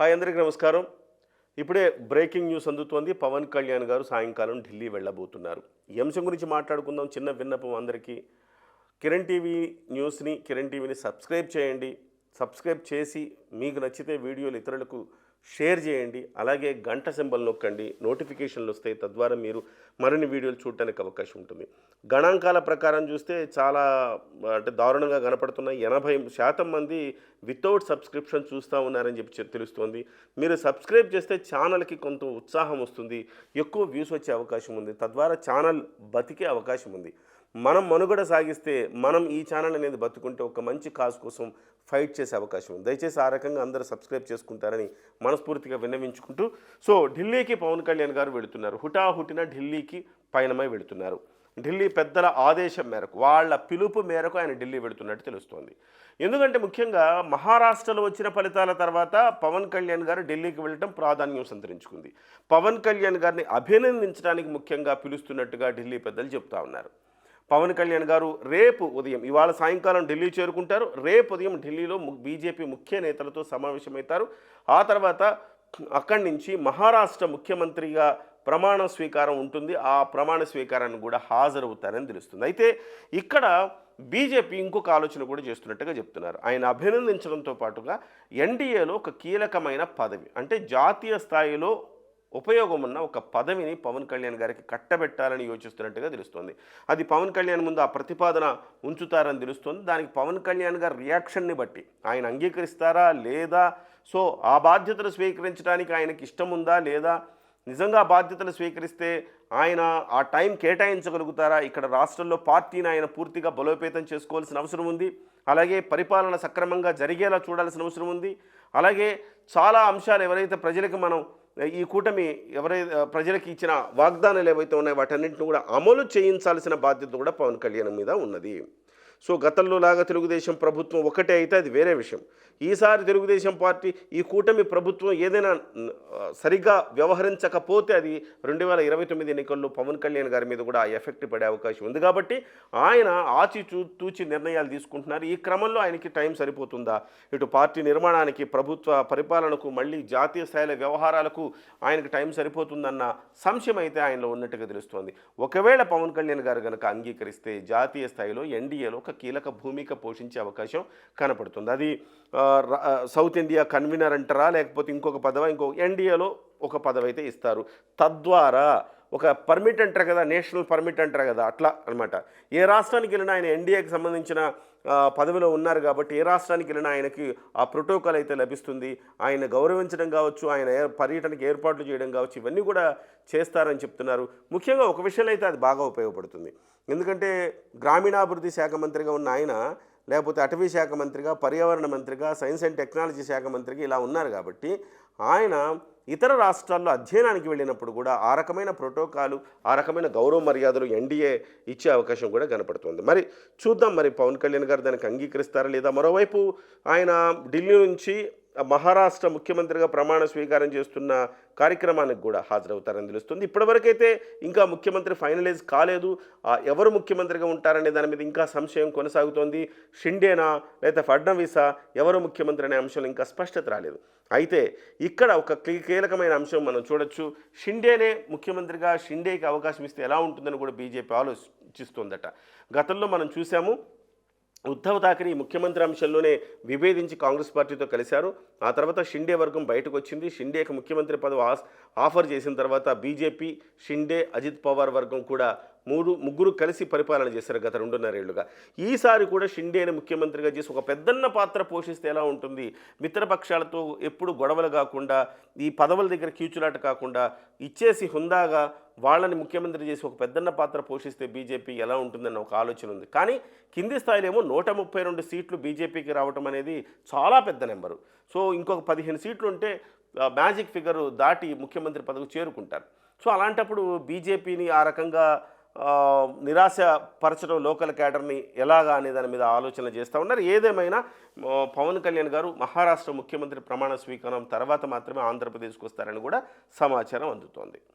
Hi అందరికీ నమస్కారం. ఇప్పుడే బ్రేకింగ్ న్యూస్ అందుతోంది. పవన్ కళ్యాణ్ గారు సాయంకాలం ఢిల్లీ వెళ్ళబోతున్నారు. ఈ అంశం గురించి మాట్లాడుకుందాం. చిన్న విన్నపం అందరికీ. కిరణ్ టీవీ న్యూస్ని కిరణ్ టీవీని సబ్స్క్రైబ్ చేయండి. సబ్స్క్రైబ్ చేసి మీకు నచ్చితే వీడియోలు ఇతరులకు షేర్ చేయండి అలాగే గంట సింబల్ నొక్కండి నోటిఫికేషన్లు వస్తాయి. తద్వారా మీరు మరిన్ని వీడియోలు చూడటానికి అవకాశం ఉంటుంది. గణాంకాల ప్రకారం చూస్తే చాలా అంటే దారుణంగా కనపడుతున్నాయి. ఎనభై శాతం మంది వితౌట్ సబ్స్క్రిప్షన్ చూస్తూ ఉన్నారని చెప్పి తెలుస్తోంది. మీరు సబ్స్క్రైబ్ చేస్తే ఛానల్కి కొంత ఉత్సాహం వస్తుంది. ఎక్కువ వ్యూస్ వచ్చే అవకాశం ఉంది. తద్వారా ఛానల్ బతికే అవకాశం ఉంది. మనం మనుగడ సాగిస్తే మనం ఈ ఛానల్ అనేది బతుకుంటే ఒక మంచి కాజ్ కోసం ఫైట్ చేసే అవకాశం ఉంది. దయచేసి ఆ రకంగా అందరూ సబ్స్క్రైబ్ చేసుకుంటారని మనస్ఫూర్తిగా విన్నవించుకుంటూ సో ఢిల్లీకి పవన్ కళ్యాణ్ గారు వెళుతున్నారు. హుటాహుటిన ఢిల్లీకి పయనమై వెళుతున్నారు. ఢిల్లీ పెద్దల ఆదేశం మేరకు వాళ్ళ పిలుపు మేరకు ఆయన ఢిల్లీ వెళుతున్నట్టు తెలుస్తోంది. ఎందుకంటే ముఖ్యంగా మహారాష్ట్రలో వచ్చిన ఫలితాల తర్వాత పవన్ కళ్యాణ్ గారు ఢిల్లీకి వెళ్ళటం ప్రాధాన్యం సంతరించుకుంది. పవన్ కళ్యాణ్ గారిని అభినందించడానికి ముఖ్యంగా పిలుస్తున్నట్టుగా ఢిల్లీ పెద్దలు చెప్తా ఉన్నారు. పవన్ కళ్యాణ్ గారు రేపు ఉదయం ఇవాళ సాయంకాలం ఢిల్లీ చేరుకుంటారు. రేపు ఉదయం ఢిల్లీలో బీజేపీ ముఖ్య నేతలతో సమావేశమవుతారు. ఆ తర్వాత అక్కడి నుంచి మహారాష్ట్ర ముఖ్యమంత్రిగా ప్రమాణ స్వీకారం ఉంటుంది. ఆ ప్రమాణ స్వీకారాన్ని కూడా హాజరవుతారని తెలుస్తుంది. అయితే ఇక్కడ బీజేపీ ఇంకొక ఆలోచన కూడా చేస్తున్నట్టుగా చెప్తున్నారు. ఆయన అభినందించడంతో పాటుగా ఎన్డీఏలో ఒక కీలకమైన పదవి అంటే జాతీయ స్థాయిలో ఉపయోగం ఉన్న ఒక పదవిని పవన్ కళ్యాణ్ గారికి కట్టబెట్టాలని యోచిస్తున్నట్టుగా తెలుస్తోంది. అది పవన్ కళ్యాణ్ ముందు ఆ ప్రతిపాదన ఉంచుతారని తెలుస్తోంది. దానికి పవన్ కళ్యాణ్ గారి రియాక్షన్ని బట్టి ఆయన అంగీకరిస్తారా లేదా? సో ఆ బాధ్యతలు స్వీకరించడానికి ఆయనకి ఇష్టం ఉందా లేదా? నిజంగా బాధ్యతలు స్వీకరిస్తే ఆయన ఆ టైం కేటాయించగలుగుతారా? ఇక్కడ రాష్ట్రంలో పార్టీని ఆయన పూర్తిగా బలోపేతం చేసుకోవాల్సిన అవసరం ఉంది. అలాగే పరిపాలన సక్రమంగా జరిగేలా చూడాల్సిన అవసరం ఉంది. అలాగే చాలా అంశాలు ఎవరైతే ప్రజలకు మనం ఈ కూటమి ఎవరైతే ప్రజలకు ఇచ్చిన వాగ్దానాలు ఏవైతే ఉన్నాయో వాటన్నింటిని కూడా అమలు చేయించాల్సిన బాధ్యత కూడా పవన్ కళ్యాణ్ మీద ఉన్నది. సో గతంలో లాగా తెలుగుదేశం ప్రభుత్వం ఒకటే అయితే అది వేరే విషయం. ఈసారి తెలుగుదేశం పార్టీ ఈ కూటమి ప్రభుత్వం ఏదైనా సరిగ్గా వ్యవహరించకపోతే అది రెండు వేల ఇరవై తొమ్మిది ఎన్నికల్లో పవన్ కళ్యాణ్ గారి మీద కూడా ఆ ఎఫెక్ట్ పడే అవకాశం ఉంది కాబట్టి ఆయన ఆచి చూ తూచి నిర్ణయాలు తీసుకుంటున్నారు. ఈ క్రమంలో ఆయనకి టైం సరిపోతుందా? ఇటు పార్టీ నిర్మాణానికి ప్రభుత్వ పరిపాలనకు మళ్ళీ జాతీయ స్థాయిల వ్యవహారాలకు ఆయనకు టైం సరిపోతుందన్న సంశయం అయితే ఆయనలో ఉన్నట్టుగా తెలుస్తోంది. ఒకవేళ పవన్ కళ్యాణ్ గారు కనుక అంగీకరిస్తే జాతీయ స్థాయిలో ఎన్డీఏలో ఒక కీలక భూమిక పోషించే అవకాశం కనపడుతుంది. అది సౌత్ ఇండియా కన్వీనర్ అంటారా? లేకపోతే ఇంకొక పదవ? ఇంకో ఎన్డీఏలో ఒక పదవి అయితే ఇస్తారు. తద్వారా ఒక పర్మిట్ అంటారు కదా నేషనల్ పర్మిట్ అంటారు కదా అట్లా అన్నమాట. ఏ రాష్ట్రానికి వెళ్ళినా ఆయన ఎన్డీఏకి సంబంధించిన పదవిలో ఉన్నారు కాబట్టి ఏ రాష్ట్రానికి వెళ్ళినా ఆయనకి ఆ ప్రోటోకాల్ అయితే లభిస్తుంది. ఆయన గౌరవించడం కావచ్చు ఆయన పర్యటనకి ఏర్పాట్లు చేయడం కావచ్చు ఇవన్నీ కూడా చేస్తారని చెప్తున్నారు. ముఖ్యంగా ఒక విషయంలో అయితే అది బాగా ఉపయోగపడుతుంది. ఎందుకంటే గ్రామీణాభివృద్ధి శాఖ మంత్రిగా ఉన్న ఆయన లేకపోతే అటవీ శాఖ మంత్రిగా పర్యావరణ మంత్రిగా సైన్స్ అండ్ టెక్నాలజీ శాఖ మంత్రిగా ఇలా ఉన్నారు కాబట్టి ఆయన ఇతర రాష్ట్రాల్లో అధ్యయనానికి వెళ్ళినప్పుడు కూడా ఆ రకమైన ప్రోటోకాలు ఆ రకమైన గౌరవ మర్యాదలు ఎన్డీఏ ఇచ్చే అవకాశం కూడా కనపడుతుంది. మరి చూద్దాం మరి పవన్ కళ్యాణ్ గారు దానికి అంగీకరిస్తారా లేదా? మరోవైపు ఆయన ఢిల్లీ నుంచి మహారాష్ట్ర ముఖ్యమంత్రిగా ప్రమాణ స్వీకారం చేస్తున్న కార్యక్రమానికి కూడా హాజరవుతారని తెలుస్తుంది. ఇప్పటివరకైతే ఇంకా ముఖ్యమంత్రి ఫైనలైజ్ కాలేదు. ఎవరు ముఖ్యమంత్రిగా ఉంటారనే దాని మీద ఇంకా సంశయం కొనసాగుతోంది. షిండేనా లేదా ఫడ్నవీసా ఎవరు ముఖ్యమంత్రి అనే అంశంలో ఇంకా స్పష్టత రాలేదు. అయితే ఇక్కడ ఒక కీ- కీలకమైన అంశం మనం చూడొచ్చు. షిండేనే ముఖ్యమంత్రిగా షిండేకి అవకాశం ఇస్తే ఎలా ఉంటుందని కూడా బీజేపీ ఆలోచిస్తోందట. గతంలో మనం చూసాము ఉద్ధవ్ థాకరే ఈ ముఖ్యమంత్రి అంశంలోనే విభేదించి కాంగ్రెస్ పార్టీతో కలిశారు. ఆ తర్వాత షిండే వర్గం బయటకు వచ్చింది. షిండేకి ముఖ్యమంత్రి పదవి ఆఫర్ చేసిన తర్వాత బీజేపీ షిండే అజిత్ పవార్ వర్గం కూడా మూడు ముగ్గురు కలిసి పరిపాలన చేశారు గత రెండున్నరేళ్ళుగా ఈసారి కూడా షిండేని ముఖ్యమంత్రిగా చేసి ఒక పెద్దన్న పాత్ర పోషిస్తే ఎలా ఉంటుంది? మిత్రపక్షాలతో ఎప్పుడు గొడవలు కాకుండా ఈ పదవుల దగ్గర కీచులాట కాకుండా ఇచ్చేసి హుందాగా వాళ్ళని ముఖ్యమంత్రి చేసి ఒక పెద్దన్న పాత్ర పోషిస్తే బీజేపీ ఎలా ఉంటుందన్న ఒక ఆలోచన ఉంది. కానీ కింది స్థాయిలో ఏమో నూట ముప్పై రెండు సీట్లు బీజేపీకి రావటం అనేది చాలా పెద్ద నెంబరు. సో ఇంకొక పదిహేను సీట్లు ఉంటే మ్యాజిక్ ఫిగర్ దాటి ముఖ్యమంత్రి పదవి చేరుకుంటారు. సో అలాంటప్పుడు బీజేపీని ఆ రకంగా నిరాశపరచడం నిరాశ పరచడం లోకల్ క్యాడర్ని ఎలాగా అనే దాని మీద ఆలోచన చేస్తూ ఉన్నారు. ఏదేమైనా పవన్ కళ్యాణ్ గారు మహారాష్ట్ర ముఖ్యమంత్రి ప్రమాణ స్వీకారం తర్వాత మాత్రమే ఆంధ్రప్రదేశ్కి వస్తారని కూడా సమాచారం అందుతోంది.